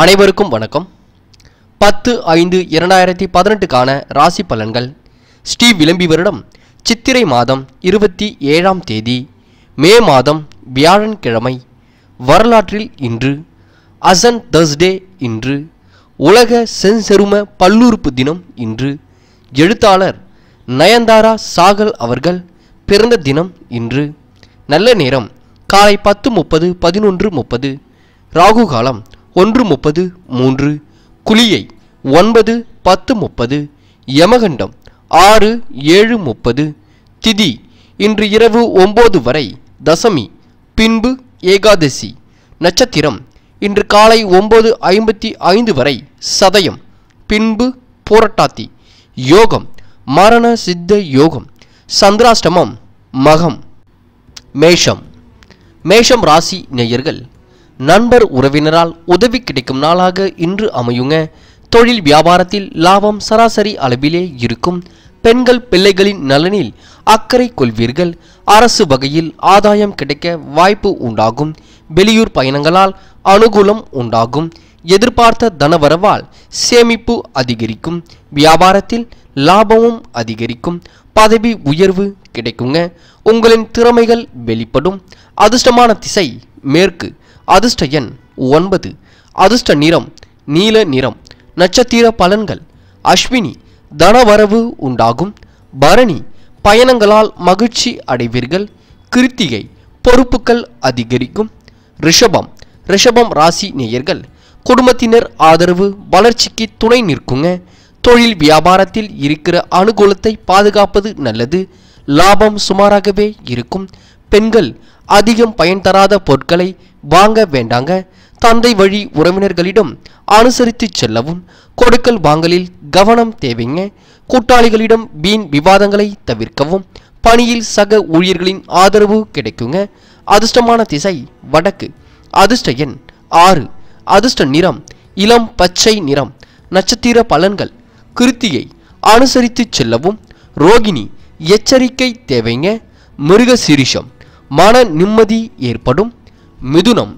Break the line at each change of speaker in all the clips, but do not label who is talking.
அனைவருக்கும் வணக்கம். பத்து ஐந்து இரண்டாயிரத்தி பதினெட்டுக்கான ராசி பலன்கள். ஸ்ரீ விளம்பி வருடம் சித்திரை மாதம் இருபத்தி ஏழாம் தேதி மே மாதம் வியாழன்கிழமை வரலாற்றில் இன்று அசன் தர்ஸ்டே இன்று உலக செஞ்செரும பல்லுறுப்பு தினம் இன்று எழுத்தாளர் நயன்தாரா சாகல் அவர்கள் பிறந்த தினம் இன்று. நல்ல நேரம் காலை பத்து முப்பது பதினொன்று முப்பது ராகு காலம் ஒன்று முப்பது மூன்று குளியை ஒன்பது பத்து முப்பது யமகண்டம் ஆறு ஏழு முப்பது திதி இன்று இரவு ஒன்பது வரை தசமி பின்பு ஏகாதசி நட்சத்திரம் இன்று காலை ஒன்பது ஐம்பத்தி ஐந்து வரை சதயம் பின்பு போரட்டாத்தி யோகம் மரண சித்த யோகம் சந்திராஷ்டமம் மகம் மேஷம் மேஷம் ராசி நேயர்கள் நண்பர் உறவினரால் உதவி கிடைக்கும் நாளாக இன்று அமையுங்க. தொழில் வியாபாரத்தில் லாபம் சராசரி அளவிலே இருக்கும். பெண்கள் பிள்ளைகளின் நலனில் அக்கறை கொள்வீர்கள். அரசு வகையில் ஆதாயம் கிடைக்க வாய்ப்பு உண்டாகும். வெளியூர் பயணங்களால் அனுகூலம் உண்டாகும். எதிர்பார்த்த தனவரவால் சேமிப்பு அதிகரிக்கும். வியாபாரத்தில் லாபமும் அதிகரிக்கும். பதவி உயர்வு கிடைக்குங்க. உங்களின் திறமைகள் வெளிப்படும். அதிர்ஷ்டமான திசை மேற்கு. அதிர்ஷ்ட எண் ஒன்பது. அதிர்ஷ்ட நிறம் நீல நிறம். நட்சத்திர பலன்கள். அஸ்வினி தனவரவு உண்டாகும். பரணி பயணங்களால் மகிழ்ச்சி அடைவீர்கள். கிருத்திகை பொறுப்புகள் அதிகரிக்கும். ரிஷபம் ரிஷபம் ராசி நேயர்கள். குடும்பத்தினர் ஆதரவு வளர்ச்சிக்கு துணை நிற்குங்க. தொழில் வியாபாரத்தில் இருக்கிற அனுகூலத்தை பாதுகாப்பது நல்லது. லாபம் சுமாராகவே இருக்கும். பெண்கள் அதிகம் பயன் தராத பொருட்களை வாங்க வேண்டாங்க. தந்தை வழி உறவினர்களிடம் அனுசரித்து செல்லவும். கொடுக்கல் வாங்கலில் கவனம் தேவைங்க. கூட்டாளிகளிடம் வீண் விவாதங்களை தவிர்க்கவும். பணியில் சக ஊழியர்களின் ஆதரவு கிடைக்குங்க. அதிர்ஷ்டமான திசை வடக்கு. அதிர்ஷ்ட எண் ஆறு. அதிர்ஷ்ட நிறம் இளம் பச்சை நிறம். நட்சத்திர பலன்கள். கிருத்தியை அனுசரித்து செல்லவும். ரோகிணி எச்சரிக்கை தேவைங்க. மிருக சிரிஷம் மன நிம்மதி ஏற்படும். மிதுனம்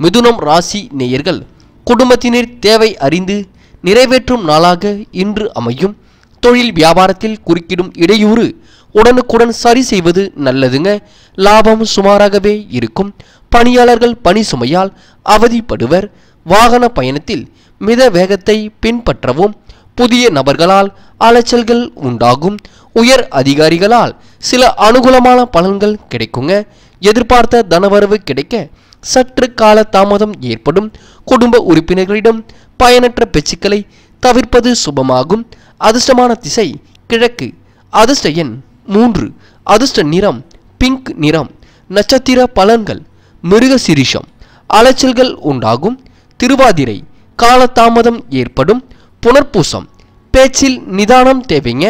மிதுனம் ராசி நேயர்கள் குடும்பத்தினர் தேவை அறிந்து நிறைவேற்றும் நாளாக இன்று அமையும். தொழில் வியாபாரத்தில் குறுக்கிடும் இடையூறு உடனுக்குடன் சரி செய்வது நல்லதுங்க. லாபம் சுமாராகவே இருக்கும். பணியாளர்கள் பணி சுமையால் அவதிப்படுவர். வாகன பயணத்தில் மித வேகத்தை பின்பற்றவும். புதிய நபர்களால் அலைச்சல்கள் உண்டாகும். உயர் அதிகாரிகளால் சில அனுகூலமான பலன்கள் கிடைக்குங்க. எதிர்பார்த்த தனவரவு கிடைக்க சற்று கால தாமதம் ஏற்படும். குடும்ப உறுப்பினர்களிடம் பயனற்ற பேச்சுக்களை தவிர்ப்பது சுபமாகும். அதிர்ஷ்டமான திசை கிழக்கு. அதிர்ஷ்ட எண் மூன்று. அதிர்ஷ்ட நிறம் பிங்க் நிறம். நட்சத்திர பலன்கள் மிருக சிரிஷம் அலைச்சல்கள் உண்டாகும். திருவாதிரை காலதாமதம் ஏற்படும். புனர்பூசம் பேச்சில் நிதானம் தேவைங்க.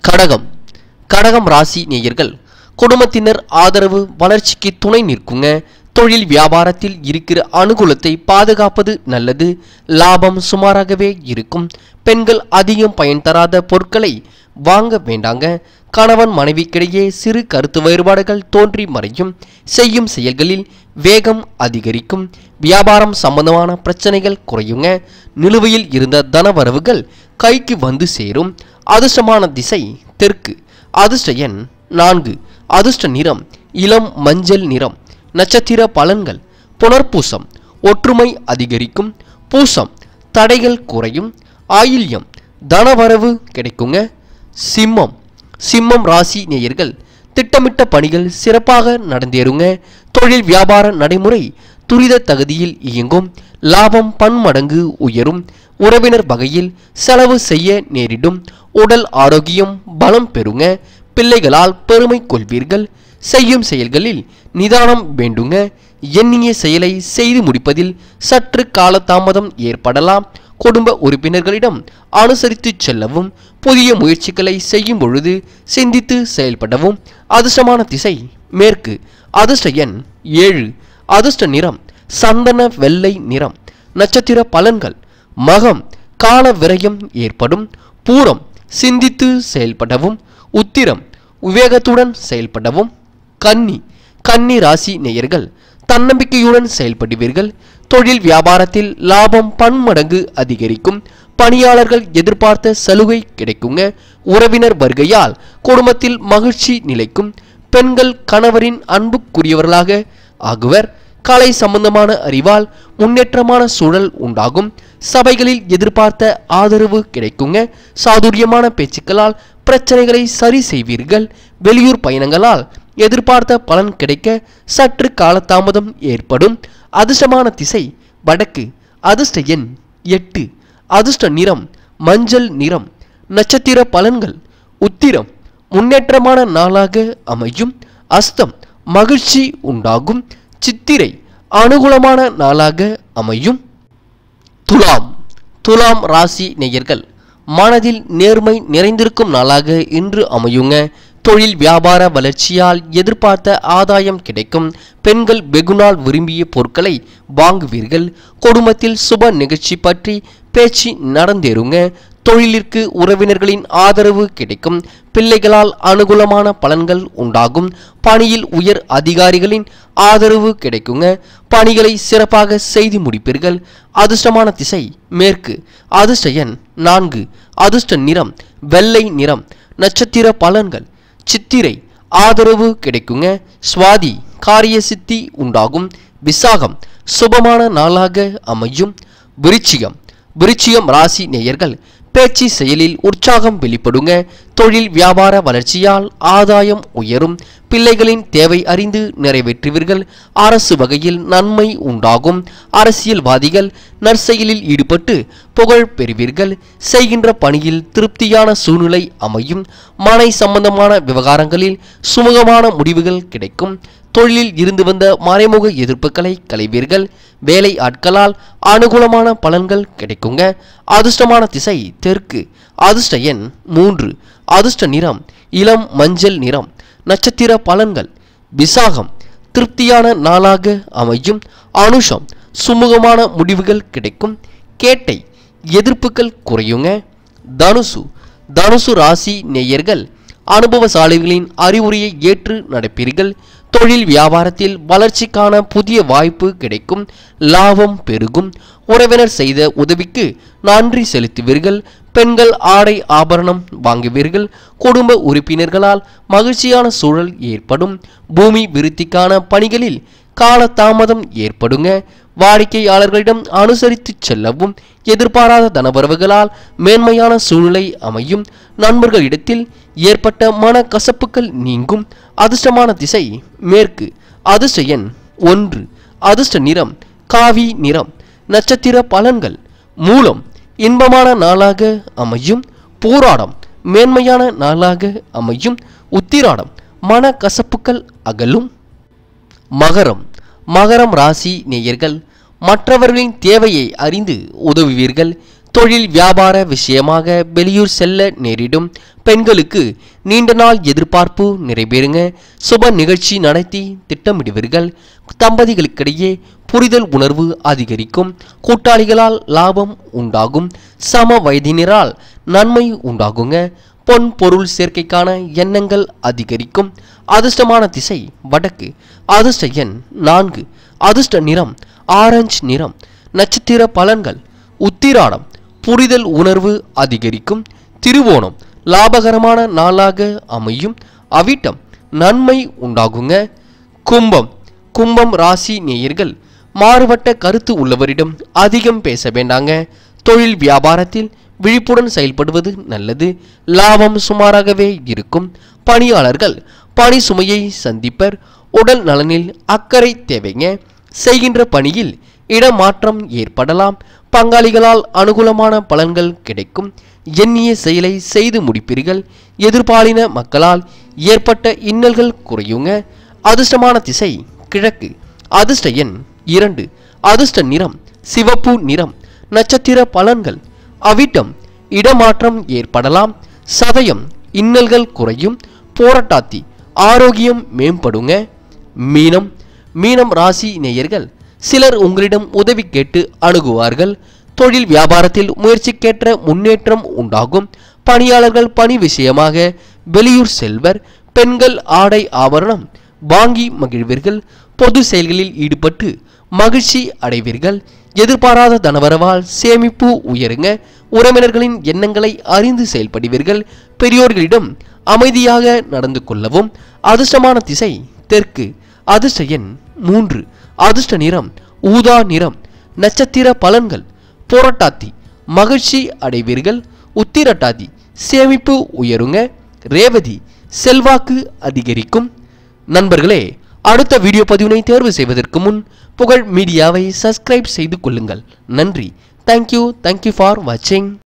கடகம். கடகம் ராசி நேயர்கள் குடும்பத்தினர் ஆதரவு வளர்ச்சிக்கு துணை நிற்குங்க. தொழில் வியாபாரத்தில் இருக்கிற அனுகூலத்தை பாதுகாப்பது நல்லது. லாபம் சுமாராகவே இருக்கும். பெண்கள் அதிகம் பயன் தராத பொருட்களை வாங்க வேண்டாங்க. கணவன் மனைவிக்கிடையே சிறு கருத்து வேறுபாடுகள் தோன்றி மறையும். செய்யும் செயல்களில் வேகம் அதிகரிக்கும். வியாபாரம் சம்பந்தமான பிரச்சனைகள் குறையுங்க. நிலுவையில் இருந்த தனவரவுகள் கைக்கு வந்து சேரும். அதிர்ஷ்டமான திசை தெற்கு. அதிர்ஷ்ட எண் நான்கு. அதிர்ஷ்ட நிறம் இளம் மஞ்சள் நிறம். நட்சத்திர பலன்கள் புனர்பூசம் ஒற்றுமை அதிகரிக்கும் பூசம் தடைகள் குறையும் ஆயில்யம் தனவரவு கிடைக்குங்க. சிம்மம் சிம்மம் ராசி நேயர்கள் திட்டமிட்ட பணிகள் சிறப்பாக நடந்தேறுங்க. தொழில் வியாபார நடைமுறை துரித தகுதியில் இயங்கும் லாபம் பன்மடங்கு உயரும் உறவினர் வகையில் செலவு செய்ய நேரிடும் உடல் ஆரோக்கியம் பலம் பெறுங்க. பிள்ளைகளால் பெருமை கொள்வீர்கள். செய்யும் செயல்களில் நிதானம் வேண்டுங்க. எண்ணிய செயலை செய்து முடிப்பதில் சற்று காலதாமதம் ஏற்படலாம். குடும்ப உறுப்பினர்களிடம் அனுசரித்து செல்லவும் புதிய முயற்சிகளை செய்யும் பொழுது சிந்தித்து செயல்படவும். அதிர்ஷ்டமான திசை மேற்கு. அதிர்ஷ்ட எண் ஏழு. அதிர்ஷ்ட நிறம் சந்தன வெள்ளை நிறம். நட்சத்திர பலன்கள் மகம். கால விரயம் ஏற்படும். பூரம் சிந்தித்து செயல்படவும். உத்திரம் விவேகத்துடன் செயல்படவும். கன்னி கன்னி ராசி நேயர்கள் தன்னம்பிக்கையுடன் செயல்படுவீர்கள். தொழில் வியாபாரத்தில் லாபம் பன்மடங்கு அதிகரிக்கும். பணியாளர்கள் எதிர்பார்த்த சலுகை கிடைக்குங்க. உறவினர் வருகையால் குடும்பத்தில் மகிழ்ச்சி நிலைக்கும். பெண்கள் கணவரின் அன்புக்குரியவர்களாக ஆகுவர். கலை சம்பந்தமான அறிவால் முன்னேற்றமான சூழல் உண்டாகும். சபைகளில் எதிர்பார்த்த ஆதரவு கிடைக்குங்க. சாதுரியமான பேச்சுக்களால் பிரச்சனைகளை சரி செய்வீர்கள். வெளியூர் பயணங்களால் எதிர்பார்த்த பலன் கிடைக்க சற்று காலதாமதம் ஏற்படும். அதிர்ஷ்டமான திசை வடக்கு. அதிர்ஷ்ட எண் எட்டு. அதிர்ஷ்ட நிறம் மஞ்சள் நிறம். நட்சத்திர பலன்கள் உத்திரம். முன்னேற்றமான நாளாக அமையும். அஸ்தம் மகிழ்ச்சி உண்டாகும். சித்திரை அனுகூலமான நாளாக அமையும். துலாம். துலாம் ராசி நேயர்கள். மனதில் நேர்மை நிறைந்திருக்கும் நாளாக இன்று அமையுங்க. தொழில் வியாபார வளர்ச்சியால் எதிர்பார்த்த ஆதாயம் கிடைக்கும். பெண்கள் வெகுநாள் விரும்பிய பொருட்களை வாங்குவீர்கள். குடும்பத்தில் சுப நிகழ்ச்சி பற்றி பேச்சு நடந்தேறுங்க. தொழிலிற்கு உறவினர்களின் ஆதரவு கிடைக்கும். பிள்ளைகளால் அனுகூலமான பலன்கள் உண்டாகும். பணியில் உயர் அதிகாரிகளின் ஆதரவு கிடைக்குங்க. பணிகளை சிறப்பாக செய்து முடிப்பீர்கள். அதிர்ஷ்டமான திசை மேற்கு. அதிர்ஷ்ட எண் நான்கு. அதிர்ஷ்ட நிறம் வெள்ளை நிறம். நட்சத்திர பலன்கள். சித்திரை ஆதரவு கிடைக்குங்க. சுவாதி காரிய சித்தி உண்டாகும். விசாகம் சுபமான நாளாக அமையும். விருச்சிகம் விருச்சிகம் ராசி நேயர்கள் பேச்சு செயலில் உற்சாகம் வெளிப்படுங்க. தொழில் வியாபார வளர்ச்சியால் ஆதாயம் உயரும். பிள்ளைகளின் தேவை அறிந்து நிறைவேற்றுவீர்கள். அரசு வகையில் நன்மை உண்டாகும். அரசியல்வாதிகள் நற்செயலில் ஈடுபட்டு புகழ் பெறுவீர்கள். செய்கின்ற பணியில் திருப்தியான சூழ்நிலை அமையும். மனை சம்பந்தமான விவகாரங்களில் சுமூகமான முடிவுகள் கிடைக்கும். தொழிலில் இருந்து வந்த மறைமுக எதிர்ப்புகளை களைவீர்கள். வேலை ஆட்களால் அனுகூலமான பலன்கள் கிடைக்குங்க. அதிர்ஷ்டமான திசை தெற்கு. அதிர்ஷ்ட எண் மூன்று. அதிர்ஷ்ட நிறம் இளம் மஞ்சள் நிறம். நட்சத்திர பலன்கள் விசாகம். திருப்தியான நாளாக அமையும். அனுஷம் சுமூகமான முடிவுகள் கிடைக்கும். கேட்டை எதிர்ப்புகள் குறையுங்க. தனுசு. தனுசு ராசி நேயர்கள் அனுபவசாலிகளின் அறிவுரையை ஏற்று நடப்பீர்கள். தொழில் வியாபாரத்தில் வளர்ச்சிக்கான புதிய வாய்ப்பு கிடைக்கும். லாபம் பெருகும். உறவினர் செய்த உதவிக்கு நன்றி செலுத்துவீர்கள். பெண்கள் ஆடை ஆபரணம் வாங்குவீர்கள். குடும்ப உறுப்பினர்களால் மகிழ்ச்சியான சூழல் ஏற்படும். பூமி விருத்திக்கான பணிகளில் காலதாமதம் ஏற்படுங்க. வாடிக்கையாளர்களிடம் அனுசரித்து செல்லவும் எதிர்பாராத தனவரவுகளால் மேன்மையான சூழ்நிலை அமையும். நண்பர்களிடத்தில் ஏற்பட்ட மன கசப்புகள் நீங்கும். அதிர்ஷ்டமான திசை மேற்கு. அதிர்ஷ்ட எண் ஒன்று. அதிர்ஷ்ட நிறம் காவி நிறம். நட்சத்திர பலன்கள் மூலம் இன்பமான நாளாக அமையும். போராடம் மேன்மையான நாளாக அமையும். உத்திராடம் மன கசப்புக்கள் அகலும். மகரம். மகரம் ராசி நேயர்கள் மற்றவர்களின் தேவையை அறிந்து உதவுவீர்கள். தொழில் வியாபார விஷயமாக வெளியூர் செல்ல நேரிடும் பெண்களுக்கு நீண்ட நாள் எதிர்பார்ப்பு நிறைவேறுங்க. சுப நிகழ்ச்சி நடத்தி திட்டமிடுவீர்கள். தம்பதிகளுக்கிடையே புரிதல் உணர்வு அதிகரிக்கும். கூட்டாளிகளால் லாபம் உண்டாகும். சம வயதினரால் நன்மை உண்டாகுங்க. பொன் பொருள் சேர்க்கைக்கான எண்ணங்கள் அதிகரிக்கும். அதிர்ஷ்டமான திசை வடக்கு. அதிர்ஷ்ட எண் நான்கு. அதிர்ஷ்ட நிறம் ஆரஞ்சு நிறம் நட்சத்திர பலன்கள் உத்திராடம் புரிதல் உணர்வு அதிகரிக்கும் திருவோணம் லாபகரமான நாளாக அமையும் அவிட்டம் நன்மை உண்டாகுங்க. கும்பம் கும்பம் ராசி நேயர்கள் மாறுபட்ட கருத்து உள்ளவரிடம் அதிகம் பேச வேண்டாங்க. தொழில் வியாபாரத்தில் விழிப்புடன் செயல்படுவது நல்லது. லாபம் சுமாராகவே இருக்கும். பணியாளர்கள் பணி சுமையை சந்திப்பர். உடல் நலனில் அக்கறை தேவைங்க. செய்கின்ற பணியில் இடமாற்றம் ஏற்படலாம். பங்காளிகளால் அனுகூலமான பலன்கள் கிடைக்கும். எண்ணிய செயலை செய்து முடிப்பீர்கள். எதிர்பாலின மக்களால் ஏற்பட்ட இன்னல்கள் குறையுங்க. அதிர்ஷ்டமான திசை கிழக்கு. அதிர்ஷ்ட எண் இரண்டு. அதிர்ஷ்ட நிறம் சிவப்பு நிறம். நட்சத்திர பலன்கள். அவிட்டம் இடமாற்றம் ஏற்படலாம். சதயம் இன்னல்கள் குறையும். போராட்டாத்தி ஆரோக்கியம் மேம்படுங்க. மீனம் மீனம் ராசி நேயர்கள் சிலர் உங்களிடம் உதவி கேட்டு அணுகுவார்கள். தொழில் வியாபாரத்தில் முயற்சிக்கேற்ற முன்னேற்றம் உண்டாகும். பணியாளர்கள் பணி விஷயமாக வெளியூர் செல்வர் பெண்கள் ஆடை ஆபரணம் வாங்கி மகிழ்வீர்கள். பொது செயல்களில் ஈடுபட்டு மகிழ்ச்சி அடைவீர்கள். எதிர்பாராத தனவரவால் சேமிப்பு உயருங்க. உறவினர்களின் எண்ணங்களை அறிந்து செயல்படுவீர்கள். பெரியோர்களிடம் அமைதியாக நடந்து கொள்ளவும் அதிர்ஷ்டமான திசை தெற்கு அதிர்ஷ்ட எண் மூன்று. அதிர்ஷ்ட நிறம் ஊதா நிறம் நட்சத்திர பலன்கள். புரட்டாத்தி மகிழ்ச்சி அடைவீர்கள். உத்திரட்டாதி சேமிப்பு உயருங்க. ரேவதி செல்வாக்கு அதிகரிக்கும். நண்பர்களே அடுத்த வீடியோ பதிவினை தேர்வு செய்வதற்கு முன் புகழ் மீடியாவை சப்ஸ்கிரைப் செய்து கொள்ளுங்கள். நன்றி. தேங்க்யூ தேங்க்யூ ஃபார் வாட்சிங்